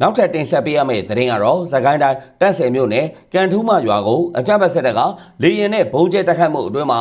နောက်ထပ်တင်ဆက်ပေးရမယ့်သတင်းကတော့သခိုင်းတိုင်းတက်ဆယ်မြို့နယ်ကန်ထူးမရွာကိုအကြမ်းဖက်စစ်တပ်ကလေရင်နဲ့ဘုံကျဲတက်ခတ်မှုအတွင်းမှာ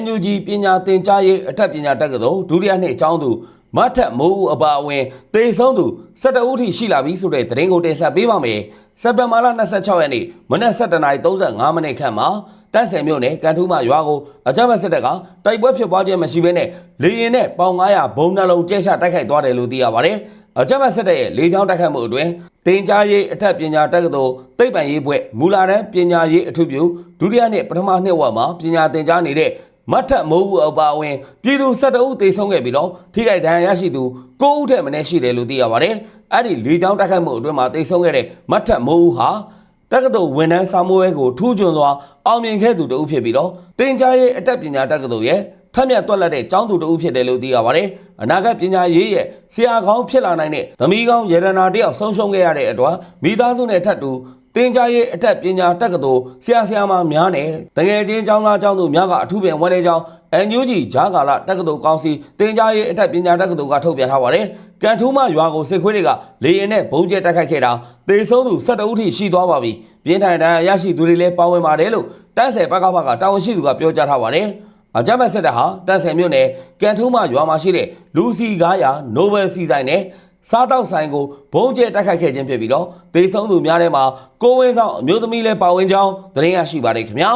NUG ပညာသင်ကြားရေးအထက်ပညာတက္ကသိုလ်ဒုတိယနှစ်အကျောင်းသူမတ်ထက်မိုးဦးအပါအဝင်တေဆုံးသူ17ဦးထိရှိလာပြီဆိုတဲ့သတင်းကိုတင်ဆက်ပေးပါမယ်။စက်တင်ဘာလ26ရက်နေ့မနက်7:35မိနစ်ခန့်မှာတက်ဆယ်မြို့နယ်ကန်ထူးမရွာကိုအကြမ်းဖက်စစ်တပ်ကတိုက်ပွဲဖြစ်ပွားခြင်းမရှိဘဲနဲ့လေရင်နဲ့ပေါင်900ဘုံနှလုံးကျဲချတိုက်ခိုက်သွားတယ်လို့သိရပါတယ်။ အကြမ်းဖက်စစ်တပ်ရဲ့လေကြောင်းတိုက်ခိုက်မှုအတွင်းတင်ကြားရေးအထက်ပညာတက္ကသိုလ်သိပ္ပံရေးဘွဲ့မူလာတန်းပညာရေးအထူးပြုဒုတိယနှစ်ပထမနှစ်ဝက်မှာပညာသင်ကြားနေတဲ့မတ်ထက်မိုးဦးအပါအဝင်ပြည်သူ12ဦးသေဆုံးခဲ့ပြီးတော့ထိခိုက်ဒဏ်ရာရရှိသူ9ဦးထက်မနည်းရှိတယ်လို့သိရပါတယ်။အဲ့ဒီလေကြောင်းတိုက်ခိုက်မှုအတွင်းမှာသေဆုံးခဲ့တဲ့မတ်ထက်မိုးဦးဟာတက္ကသိုလ်ဝန်ထမ်းစာမိုးဝဲကိုထူးချွန်စွာအောင်မြင်ခဲ့သူတဦးဖြစ်ပြီးတော့တင်ကြားရေးအတက်ပညာတက္ကသိုလ်ရဲ့ ထက်မြတ်တွက်လက်တဲ့ကျောင်းသူတဦးဖြစ်တယ်လို့သိရပါတယ်။အနာဂတ်ပညာရေးရဲ့ဆရာကောင်းဖြစ်လာနိုင်တဲ့သမီးကောင်းရေဒနာတယောက်ဆုံးရှုံးခဲ့ရတဲ့အတွက်မိသားစုနဲ့ထပ်တူတင်ကြားရေးအထက်ပညာတက္ကသိုလ်ဆရာဆရာမများနဲ့တငယ်ချင်းကျောင်းသားကျောင်းသူများကအထူးပင်ဝန်ထမ်းကျောင်းအန်ယူဂျီဂျာကာလာတက္ကသိုလ်ကောင်းစီတင်ကြားရေးအထက်ပညာတက္ကသိုလ်ကထုတ်ပြန်ထားပါတယ်။ကန်ထူးမရွာကိုစစ်ခွေးတွေကလေရင်နဲ့ဘုံကျဲတိုက်ခိုက်ခဲ့တာသေဆုံးသူ17ဦးထိရှိသွားပါပြီ။ပြင်းထန်ဒဏ်ရာရရှိသူတွေလည်းပါဝင်ပါတယ်လို့တန်းဆယ်ဘက်ကဘကတာဝန်ရှိသူကပြောကြားထားပါတယ်။ အကြမ်းဖက်စစ်တပ်ဟာတန်ဆယ်မြို့နယ်ကန်ထုံးမရွာမှာရှိတဲ့လူစီ900 Nobel စီဆိုင်နဲ့စားတောက်ဆိုင်ကိုဘုံကျဲတိုက်ခိုက်ခဲ့ခြင်းဖြစ်ပြီးတော့ဒေဆုံးသူများထဲမှာကိုဝင်းဆောင်အမျိုးသမီးလည်းပါဝင်ကြောင်းသတင်းရရှိပါတယ်ခင်ဗျာ